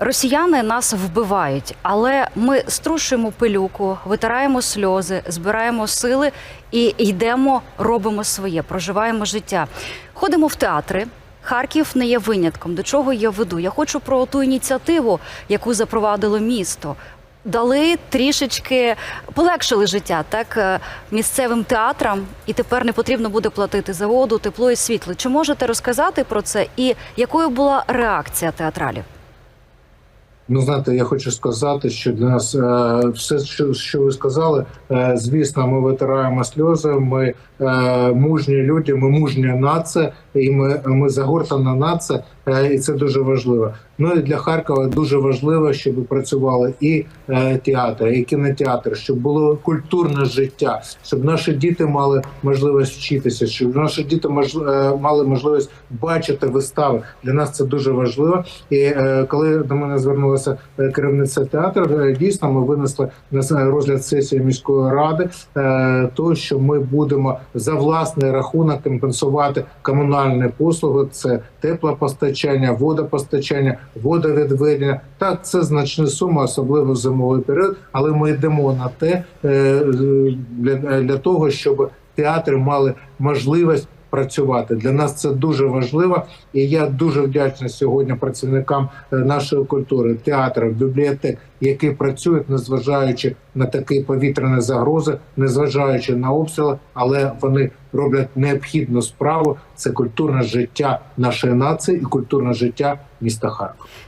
Росіяни нас вбивають, але ми струшуємо пилюку, витираємо сльози, збираємо сили і йдемо, робимо своє, проживаємо життя. Ходимо в театри. Харків не є винятком. До чого я веду? Я хочу про ту ініціативу, яку запровадило місто. Дали трішечки полегшили життя так е, місцевим театрам, і тепер не потрібно буде платити за воду, тепло і світло. Чи можете розказати про це? І якою була реакція театралів? Ну, знаєте, я хочу сказати, що для нас е, все, що, що ви сказали, е, звісно, ми витираємо сльози. Ми е, мужні люди, ми мужня нація, і ми, ми загортана нація, і це дуже важливо. Ну і для Харкова дуже важливо, щоб працювали і е, театри, і кінотеатр, щоб було культурне життя, щоб наші діти мали можливість вчитися, щоб наші діти е, мали можливість бачити вистави. Для нас це дуже важливо. І е, коли до мене звернулася е, керівниця театру, е, дійсно ми винесли на розгляд сесії міської ради, е, то що ми будемо за власний рахунок компенсувати комунальні послуги. Це теплопостачання, водопостачання, водовідведення. Так, це значні суми, особливо в зимовий період. Але ми йдемо на те е, для того, щоб театри мали можливість працювати. Для нас це дуже важливо, і я дуже вдячний сьогодні працівникам е, нашої культури, театрів, бібліотек, які працюють, незважаючи на такі повітряні загрози, незважаючи на обстріли, але вони роблять необхідну справу. Це культурне життя нашої нації і культурне життя міста Харкова.